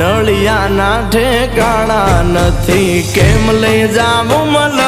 નળિયાના ઠેકાણા નથી. કેમ લઈ જાવું મને